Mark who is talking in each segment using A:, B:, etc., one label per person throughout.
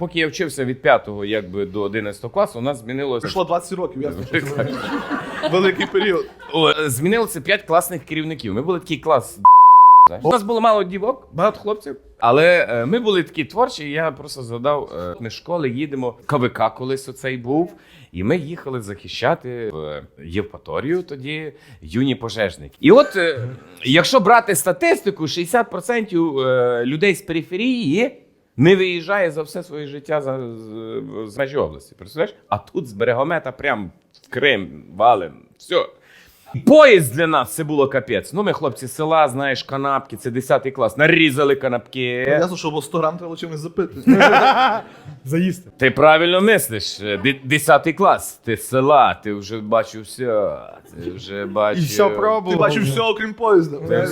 A: поки я вчився від 5 якби, до 11 класу, у нас змінилося.
B: Пройшло 20 років, що це великий період.
A: О, змінилося 5 класних керівників. Ми були такий клас. знаєш. У нас було мало дівок, багато хлопців. Але е, ми були такі творчі, і я просто згадав, е, ми з школи їдемо. КВК колись оцей був. І ми їхали захищати в Євпаторію тоді юні пожежники. І от, е, якщо брати статистику, 60% е, людей з периферії не виїжджає за все своє життя за, з, з межі області. Представляєш? А тут з берегомета прям в Крим валим. Все. Поїзд для нас це було капець. Ну, ми хлопці з села, знаєш, канапки, це 10 клас, нарізали канапки.
B: Ясно, що бо 100 грам треба чимось запити.
C: Заїсти.
A: Ти правильно мислиш. Д- 10 клас, ти з села, ти вже бачив все. Ти вже бачив.
C: І все
B: Ти
C: пробував.
B: бачив все, окрім поїзда.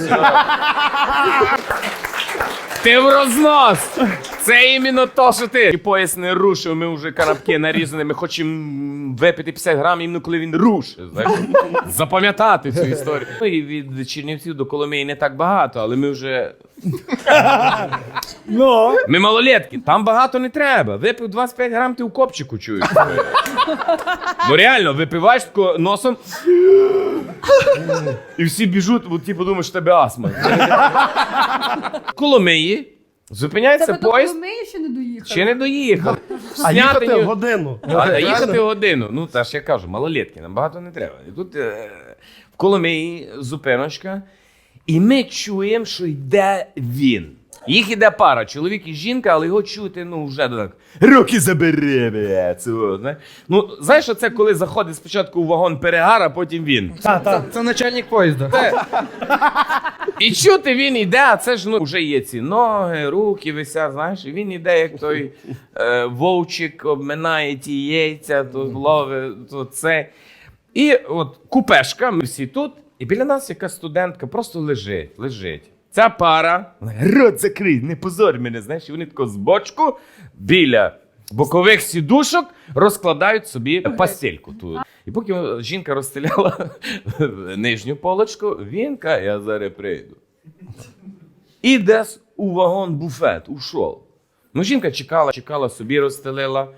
A: Ти в рознос! Це іменно то, що ти. І пояс не рушив, ми вже канапки нарізані, ми хочемо випити 50 грам, іменно коли він рушить. Знаєш? Запам'ятати цю історію. Ну і від Чернівців до Коломиї не так багато, але ми вже.
C: Ну,
A: Ми малолетки, там багато не треба. Випив 25 грам, ти у копчику чуєш. Ну реально, випиваєш тако носом. І всі біжуть, от ти подумаєш, що в тебе астма. Коломиї. Зупиняється
D: Тебе до
A: поїзд.
D: Коломиї ще не доїхали?
A: Ще не доїхав.
C: а їхати
A: Снятиню-
C: годину.
A: а, а їхати годину. Ну, та ж я кажу, малолетки, нам багато не треба. І тут е, в Коломиї зупиночка, і ми чуємо, що йде він. Їх іде пара, чоловік і жінка, але його чути, ну, вже так. Руки забери, бля, цього, знаєш. Ну, знаєш, що це коли заходить спочатку в вагон перегар, а потім він.
C: Та, та.
E: Це начальник поїзда.
A: І чути він іде, а це ж ну, вже є ці ноги, руки висять, знаєш, і він іде, як той е, вовчик, обминає ті яйця, то ловить, то це. І от купешка, ми всі тут, і біля нас яка студентка просто лежить, лежить. Ця пара, рот закрий, не позор мене, знаєш, і вони тако з бочку біля бокових сідушок розкладають собі постельку ту. І поки жінка розстріляла нижню полочку, він каже, я зараз прийду. І десь у вагон буфет ушов. Ну, жінка чекала, чекала, собі розстелила,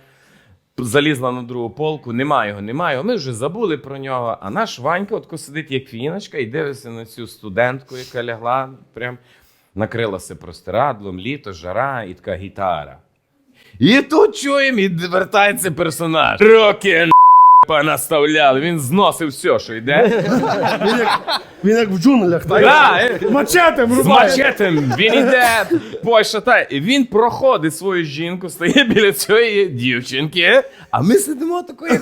A: залізла на другу полку, немає його, немає його. Ми вже забули про нього. А наш Ванька отко сидить як фіночка і дивиться на цю студентку, яка лягла, прям накрилася простирадлом, літо, жара і така гітара. І тут чуємо, і вертається персонаж. Роки н***, понаставляли. Він зносив все, що йде.
C: Він як, він як в джунглях, так?
A: Да, е,
C: Мачетем
A: з
C: рубає.
A: мачетем він іде, Польща та і він проходить свою жінку, стає біля цієї дівчинки, а ми сидимо такої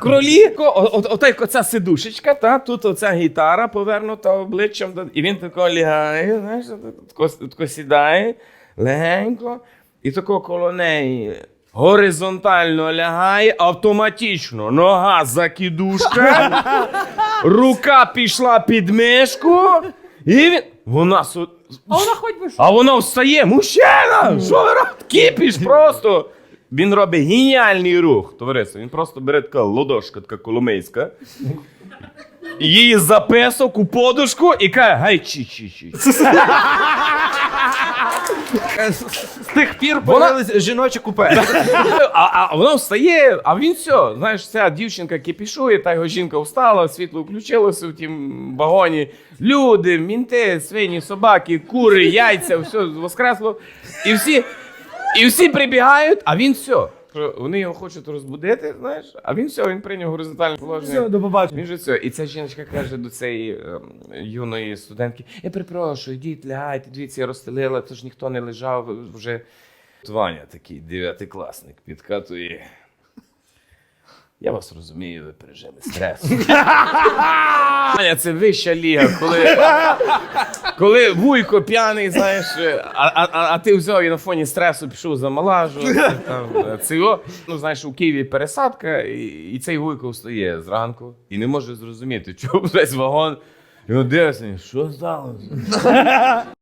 A: кролі. Ко- о- о- Ота оця сидушечка, та тут оця гітара повернута обличчям, до- і він тако лягає, знаєш, тако, тако сідає легенько, і тако коло неї. Горизонтально лягає, автоматично нога закидушка, рука пішла під мишку, і він. Вона су...
D: А вона хоч би що.
A: А вона встає, мужчина! Що ви робите? Кіпіш просто. Він робить геніальний рух, товариство. Він просто бере така ладошка, така коломейська. Її записок у подушку і каже, гай чі чі чі
E: З тих пір появились жіночі купе.
A: а, а воно встає, а він все. Знаєш, ця дівчинка кипішує, та його жінка встала, світло включилося в тім вагоні. Люди, мінти, свині, собаки, кури, яйця, все воскресло. І всі, і всі прибігають, а він все. Вони його хочуть розбудити, знаєш, а він все, він прийняв горизонтальне положення.
C: Все, до побачення.
A: Він же все. І ця жіночка каже до цієї ем, юної студентки: я перепрошую, йдіть, лягайте, дивіться, я розстелила, то ж ніхто не лежав вже. Ваня такий дев'ятикласник підкатує. Я вас розумію, ви пережили стрес. Ваня, це вища ліга, коли, коли вуйко п'яний, знаєш, а, а, а, ти взяв і на фоні стресу пішов замолажувати. Там, е, цього. Ну, знаєш, у Києві пересадка, і, і цей вуйко встає зранку і не може зрозуміти, чого весь вагон. І він дивиться, що сталося?